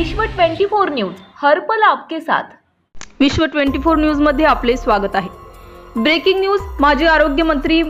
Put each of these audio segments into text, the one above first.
विश्व 24 न्यूज हर्पल आपके साथ. विश्व 24 न्यूजमध्ये आपले स्वागत आहे. ब्रेकिंग न्यूज माजी आरोग्यमंत्री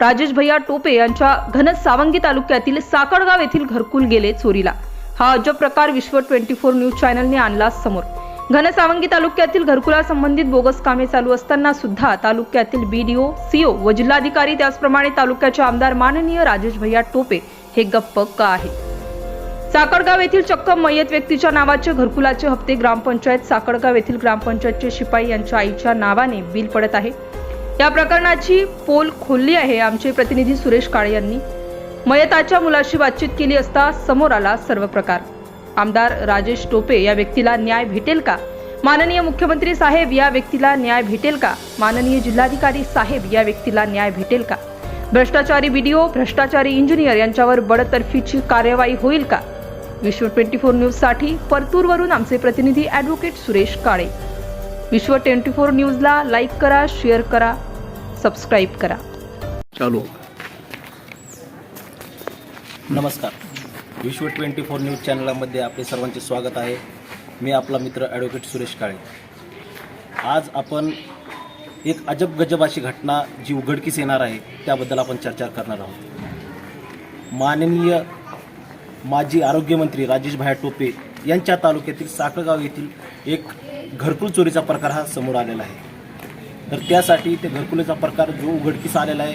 राजेश भैया टोपे यांच्या घन सावंगी तालुक्यातील साकडगाव येथील घरकुल गेले चोरीला. हा अजब प्रकार विश्व 24 न्यूज चॅनलने आणला समोर. घनसावंगी तालुक्यातील घरकुला संबंधित बोगस कामे चालू असताना सुद्धा तालुक्यातील बीडीओ सीओ व जिल्हाधिकारी त्याचप्रमाणे तालुक्याचे आमदार माननीय राजेश भैया टोपे हे गप्प का आहेत साकडगाव येथील चक्क मयत व्यक्तीच्या नावाचे घरकुलाचे हप्ते ग्रामपंचायत साकडगाव येथील ग्रामपंचायतचे शिपाई यांच्या आईच्या नावाने बिल पडत आहे. या प्रकरणाची पोल खोलली आहे आमचे प्रतिनिधी सुरेश काळे यांनी. मयताच्या मुलाशी बातचीत केली असता समोर आला सर्व प्रकार. आमदार राजेश टोपे या व्यक्तीला न्याय भेटेल का? माननीय मुख्यमंत्री साहेब या व्यक्तीला न्याय भेटेल का? माननीय जिल्हाधिकारी साहेब या व्यक्तीला न्याय भेटेल का? भ्रष्टाचारी बीडीओ भ्रष्टाचारी इंजिनियर यांच्यावर बडतर्फीची कार्यवाही होईल का? विश्व ट्वेंटी फोर न्यूजसाठी परतूरवरून आमचे प्रतिनिधी advocate Suresh Kale. Vishwa twenty four न्यूजला लाईक करा शेअर करा सबस्क्राईब करा. चालू. नमस्कार. विश्व ट्वेंटी फोर न्यूज चॅनलामध्ये आपले सर्वांचे स्वागत आहे. मी आपला मित्र ॲडव्होकेट सुरेश काळे. आज आपण एक अजब गजब अशी घटना जी उघडकीस येणार आहे त्याबद्दल आपण चर्चा करणार आहोत. माननीय माजी आरोग्यमंत्री राजेश भाया टोपे यांच्या तालुक्यातील साखळगाव येथील एक घरकुल चोरीचा प्रकार हा समोर आलेला आहे. तर त्यासाठी ते घरकुलीचा प्रकार जो उघडकीस आलेला आहे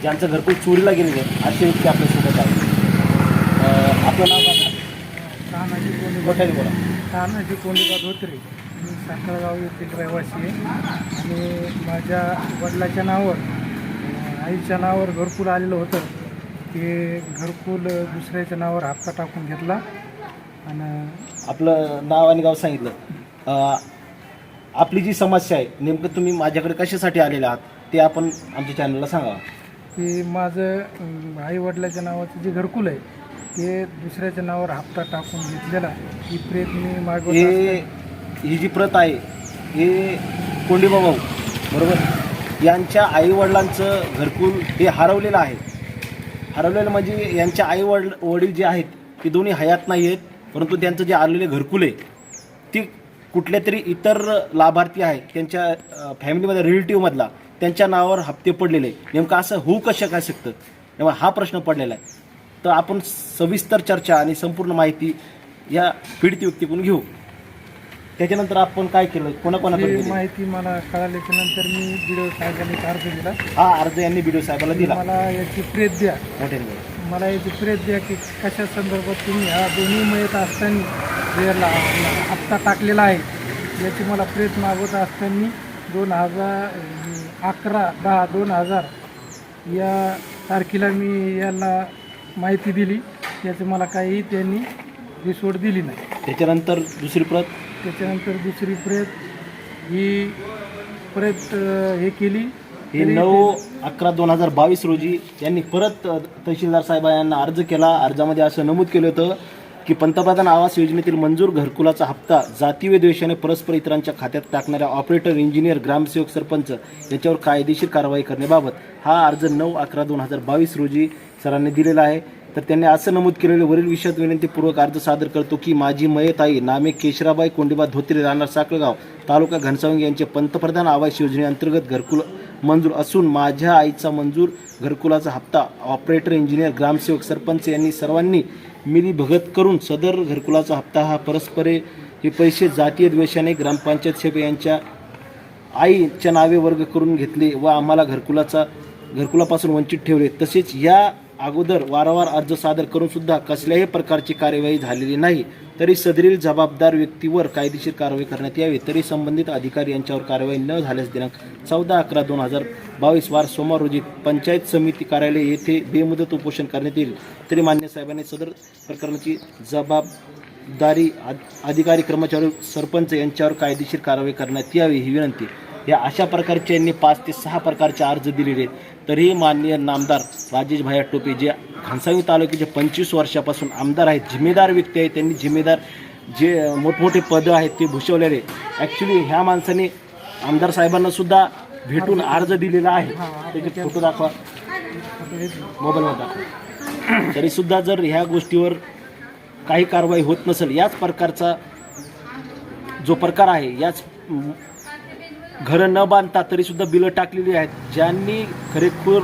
ज्यांचं घरकुल चोरीला गेलेले आहे असे व्यक्ती आपल्यासोबत आहेत. अं, आपलं नाव तानाजी कोंडीबा बोला. तानाजी कोंडीबा धोत्रे मी साखरगाव येथील रहिवासी आहे. आणि माझ्या वडिलाच्या नावावर आईच्या नावावर घरकुल आलेलं होतं. ते घरकुल दुसऱ्याच्या नावावर हप्ता टाकून घेतला. आणि आपलं नाव आणि गाव सांगितलं. अं, आपली जी समस्या आहे नेमकं तुम्ही माझ्याकडे कशासाठी आलेले आहात ते आपण आमच्या चॅनलला सांगा. ते माझं आई वडिलाच्या नावाचं जे घरकुल आहे ते दुसऱ्याच्या नावावर हप्ता टाकून घेतलेला. ही प्रेत मी मागवत हे ही जी प्रत आहे हे कोंडीबा भाऊ बरोबर? यांच्या आईवडिलांचं घरकुल हे हरवलेलं आहे. हरवलेलं म्हणजे यांच्या आई वडील वडील जे आहेत ते दोन्ही हयात नाही आहेत परंतु त्यांचं जे आलेले घरकुल आहे ती कुठल्या तरी इतर लाभार्थी आहे त्यांच्या फॅमिलीमध्ये रिलेटिव्हमधला त्यांच्या नावावर हप्ते पडलेले नेमकं असं होऊ कसं काय शकतं? तेव्हा हा प्रश्न पडलेला आहे. तर आपण सविस्तर चर्चा आणि संपूर्ण माहिती या पीडित व्यक्तीकडून घेऊ. त्याच्यानंतर आपण काय केलं? कोणाकोणाकडे ही दिली? माहिती मला कळाल्याच्या नंतर मी व्हिडिओ साहेबांनी एक अर्ज दिला. हा अर्ज यांनी बीडीओ साहेबाला दिला. मला याची प्रेत द्या. मोठ्याने बोला. मला याची प्रेत द्या की कशा संदर्भात तुम्ही ह्या दोन्ही मयत असताना जे ला हप्ता टाकलेला आहे. याची मला प्रेत मागवत असताना दोन हजार अकरा दहा दोन हजार या तारखेला मी यांना माहिती दिली. याची मला काही त्यांनी रिसोड दिली नाही. त्याच्यानंतर दुसरी प्रत? त्याच्यानंतर दुसरी प्रेत ही प्रेत हे केली. हे नऊ अकरा दोन हजार बावीस रोजी यांनी परत तहसीलदार साहेब यांना अर्ज केला. अर्जामध्ये असं नमूद केलं होतं की पंतप्रधान आवास योजनेतील मंजूर घरकुलाचा हप्ता जातीय द्वेषाने परस्पर इतरांच्या खात्यात टाकणाऱ्या ऑपरेटर इंजिनियर ग्रामसेवक सरपंच याच्यावर कायदेशीर कारवाई करण्याबाबत हा अर्ज नऊ अकरा दोन हजार बावीस रोजी सरांनी दिलेला आहे. तर त्यांनी असं नमूद केलेलं वरील विषयात विनंतीपूर्वक अर्ज सादर करतो की माझी मयताई नामे केशराबाई कोंडीबा धोत्रे राहणार साखळगाव तालुका घनसावंगी यांचे पंतप्रधान आवास योजनेअंतर्गत घरकुल मंजूर असून माझ्या आईचा मंजूर घरकुलाचा हप्ता ऑपरेटर इंजिनियर ग्रामसेवक सरपंच यांनी सर्वांनी मिली भगत करून सदर घरकुलाचा हप्ता हा परस्परे हे पैसे जातीय द्वेषाने ग्रामपंचायत सेवे यांच्या आईच्या नावे वर्ग करून घेतले व आम्हाला घरकुलाचा घरकुलापासून वंचित ठेवले. तसेच या अगोदर वारंवार अर्ज सादर करून सुद्धा कसल्याही प्रकारची कार्यवाही झालेली नाही. तरी सदरील जबाबदार व्यक्तीवर कायदेशीर कारवाई करण्यात यावी. तरी संबंधित अधिकारी यांच्यावर कारवाई न झाल्यास दिनांक चौदा अकरा दोन हजार बावीस वार सोमवार रोजी पंचायत समिती कार्यालय येथे बेमुदत उपोषण करण्यात येईल. तरी मान्य साहेबांनी सदर प्रकरणाची जबाबदारी अधिकारी कर्मचारी सरपंच यांच्यावर कायदेशीर कारवाई करण्यात यावी ही विनंती. या अशा प्रकारचे यांनी पाच ते सहा प्रकारचे अर्ज दिलेले आहेत. तरीही माननीय नामदार राजेश भाया टोपे जे घनसावी तालुक्याचे पंचवीस वर्षापासून आमदार आहेत जिम्मेदार व्यक्ती आहेत त्यांनी जिम्मेदार जे मोठमोठे पदं आहेत ते भूषवलेले ॲक्च्युली ह्या माणसाने आमदार साहेबांना सुद्धा भेटून अर्ज दिलेला आहे. त्याचे फोटो दाखवा मोबाईलवर दाखवा. तरी सुद्धा जर ह्या गोष्टीवर काही कारवाई होत नसेल याच प्रकारचा जो प्रकार आहे याच घरं न बांधता तरीसुद्धा बिलं टाकलेली आहेत. ज्यांनी खरेखूर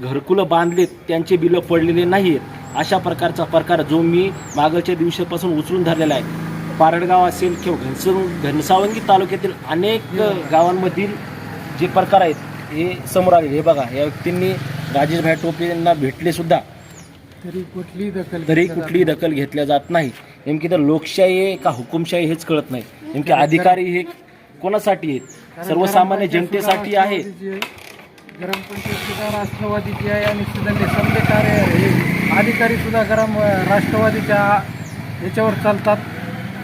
घरकुलं बांधलेत त्यांचे बिलं पडलेले नाही आहेत अशा प्रकारचा प्रकार जो मी मागच्या दिवसापासून उचलून धरलेला आहे. पारडगाव असेल किंवा घनस घनसावंगी तालुक्यातील अनेक गावांमधील जे प्रकार आहेत हे समोर आले हे बघा या व्यक्तींनी राजेशभाई टोपे यांना भेटले सुद्धा. तरी कुठलीही दखल तरी कुठलीही दखल घेतल्या जात नाही. नेमकी तर लोकशाही आहे का हुकुमशाही हेच कळत नाही. नेमके अधिकारी हे कोणासाठी आहेत? सर्वसामान्य जनतेसाठी आहे. ग्रामपंचायत सुद्धा राष्ट्रवादीची आहे आणि सुधांनी समजे कार्य अधिकारी सुद्धा ग्राम राष्ट्रवादीच्या याच्यावर चालतात.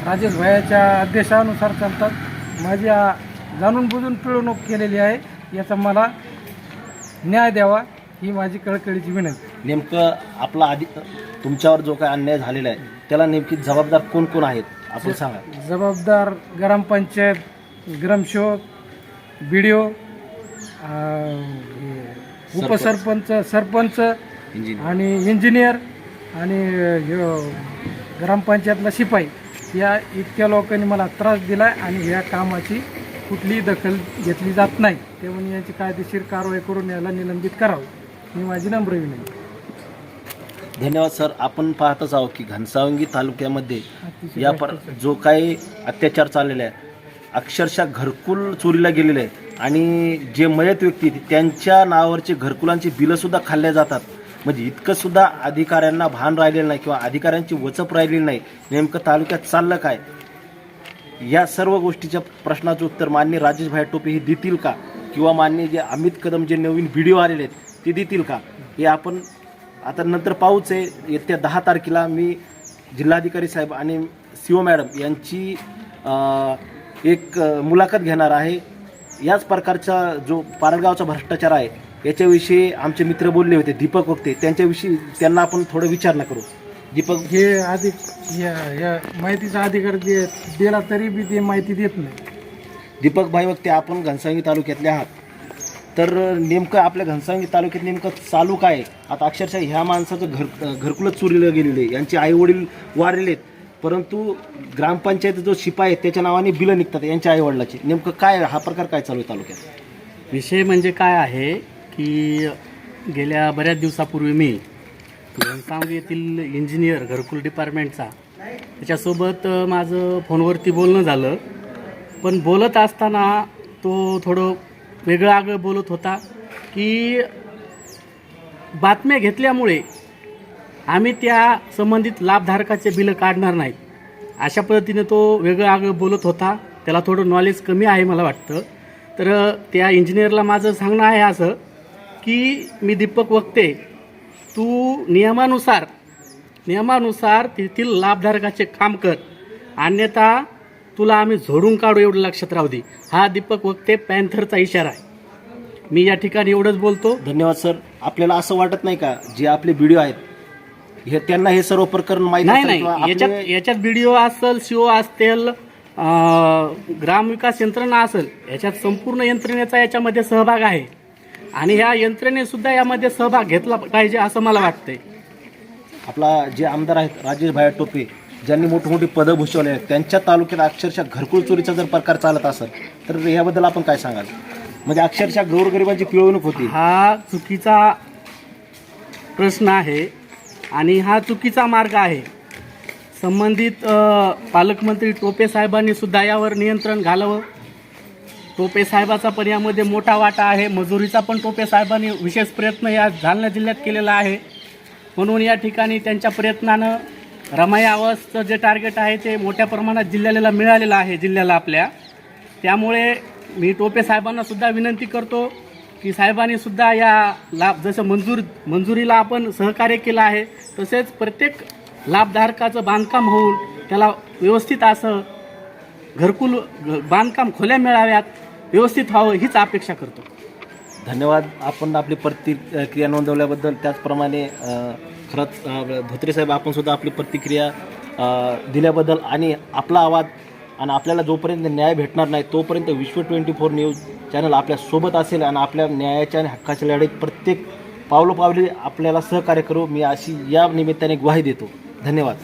राजेश भायाच्या आदेशानुसार चालतात. माझ्या जाणून बुजून पिळवणूक केलेली आहे. याचा मला न्याय द्यावा ही माझी कळकळीची विनंती. नेमकं आपला आधी तुमच्यावर जो काही अन्याय झालेला आहे त्याला नेमकी जबाबदार कोण कोण आहेत? आपण सांगा. जबाबदार ग्रामपंचायत ग्रामसेवक बी डी ओ उपसरपंच सरपंच आणि इंजिनियर आणि ह्यो ग्रामपंचायतला शिपाई. या इतक्या लोकांनी मला त्रास दिला आणि या कामाची कुठलीही दखल घेतली जात नाही. ते म्हणजे याची कायदेशीर कारवाई करून याला निलंबित करावं. ही माझी नम्र विनंती धन्यवाद सर. आपण पाहतच आहोत की घनसावंगी तालुक्यामध्ये या पर जो काही अत्याचार चाललेले आहे अक्षरशः घरकुल चोरीला गेलेले आहेत. आणि जे मयत व्यक्ती त्यांच्या नावावरचे घरकुलांची बिलंसुद्धा खाल्ले खाल्ल्या जातात. म्हणजे इतकंसुद्धा अधिकाऱ्यांना भान राहिलेलं नाही किंवा अधिकाऱ्यांची वचप राहिलेली नाही. नेमकं तालुक्यात चाललं काय? या सर्व गोष्टीच्या प्रश्नाचं उत्तर मान्य राजेशभाई टोपे हे देतील का? किंवा मान्य जे अमित कदम जे नवीन व्हिडिओ आलेले आहेत ते देतील का? हे आपण आता नंतर पाहूच आहे. येत्या दहा तारखेला मी जिल्हाधिकारी साहेब आणि सी ओ मॅडम यांची एक मुलाखत घेणार आहे. याच प्रकारचा जो पारगावचा भ्रष्टाचार आहे याच्याविषयी आमचे मित्र बोलले होते दीपक वक्ते. त्यांच्याविषयी त्यांना आपण थोडं विचारणा करू. दीपक? हे अधिक या या माहितीचा अधिकार दे दिला तरी बी ते माहिती देत नाही. दीपक भाई वक्ते आपण घनसावंगी तालुक्यातले आहात. तर नेमकं आपल्या घनसावंगी तालुक्यात नेमकं चालू काय आहे? आता अक्षरशः ह्या माणसाचं घर घरकुलच चोरीला गेलेलं आहे. यांचे आई वडील वारलेले आहेत. परंतु ग्रामपंचायत जो शिपाई आहे त्याच्या नावाने बिलं निघतात यांच्या आईवडिलाची. नेमकं काय हा प्रकार काय चालू आहे तालुक्यात? विषय म्हणजे काय आहे की गेल्या बऱ्याच दिवसापूर्वी मी घनसावंगी येथील इंजिनियर घरकुल डिपार्टमेंटचा त्याच्यासोबत अ, माझं फोनवरती बोलणं झालं. पण बोलत असताना तो थोडं वेगळं आगळं बोलत होता की बातम्या घेतल्यामुळे आम्ही त्या संबंधित लाभधारकाचे बिलं काढणार नाहीत. अशा पद्धतीने तो वेगळं आगळं बोलत होता. त्याला थोडं नॉलेज कमी आहे मला वाटतं. तर त्या इंजिनियरला माझं सांगणं आहे असं की मी दीपक वक्ते. तू नियमानुसार नियमानुसार तेथील लाभधारकाचे काम कर. अन्यथा तुला आम्ही झोडून काढू एवढं लक्षात राहू दे. हा दीपक वक्ते पॅन्थरचा इशारा आहे. मी या ठिकाणी एवढंच बोलतो. धन्यवाद सर. आपल्याला असं वाटत नाही का? जे आपले व्हिडिओ आहेत हे त्यांना हे सर्व प्रकरण माहिती नाही असेल किंवा नाही याच्यात आपले- याच्यात बीडीओ असेल सीओ असतील अं, ग्रामविकास यंत्रणा असेल याच्यात संपूर्ण यंत्रणेचा याच्यामध्ये सहभाग आहे. आणि ह्या यंत्रणेने सुद्धा यामध्ये सहभाग घेतला पाहिजे असं मला वाटतंय. आपला जे आमदार आहेत राजेश भाया टोपे ज्यांनी मोठमोठी पदं भूषवली आहेत त्यांच्या तालुक्यात अक्षरशः घरकुल चोरीचा जर प्रकार चालत असेल तर याबद्दल आपण काय सांगाल? म्हणजे अक्षरशः गोरगरिबांची पिळवणूक होती. हा चुकीचा प्रश्न आहे. आणि हा चुकीचा मार्ग आहे. संबंधित पालकमंत्री टोपे साहेबांनी सुद्धा यावर नियंत्रण घालावं. टोपे साहेबाचा पण यामध्ये मोठा वाटा आहे. मजुरीचा पण टोपे साहेबांनी विशेष प्रयत्न या जालना जिल्ह्यात केलेला आहे. म्हणून या ठिकाणी त्यांच्या प्रयत्नानं रमाई आवासचं जे टार्गेट आहे ते मोठ्या प्रमाणात जिल्ह्याला मिळालेलं आहे जिल्ह्याला आपल्या. त्यामुळे मी टोपे साहेबांना सुद्धा विनंती करतो की साहेबांनी सुद्धा या लाभ जसं मंजूर मंजुरीला आपण सहकार्य केलं आहे तसेच प्रत्येक लाभधारकाचं बांधकाम होऊन त्याला व्यवस्थित असं घरकुल बांधकाम खोल्या मिळाव्यात व्यवस्थित व्हावं हीच अपेक्षा करतो. धन्यवाद. आपण आपली प्रतिक्रिया नोंदवल्याबद्दल. त्याचप्रमाणे खरंच धोत्रे साहेब आपण सुद्धा आपली प्रतिक्रिया दिल्याबद्दल आणि आपला आवाज आणि आपल्याला जोपर्यंत न्याय भेटणार नाही तोपर्यंत विश्व ट्वेंटी फोर न्यूज चॅनल आपल्यासोबत असेल आणि आपल्या न्यायाच्या आणि हक्काच्या लढाईत प्रत्येक पावलोपावली आपल्याला सहकार्य करू मी अशी या निमित्ताने ग्वाही देतो. धन्यवाद.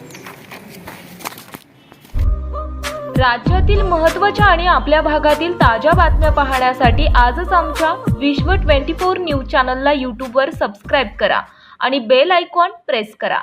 राज्यातील महत्त्वाच्या आणि आपल्या भागातील ताज्या बातम्या पाहण्यासाठी आजच आमच्या विश्व ट्वेंटी फोर न्यूज चॅनलला यूट्यूबवर सबस्क्राईब करा आणि बेल आयकॉन प्रेस करा.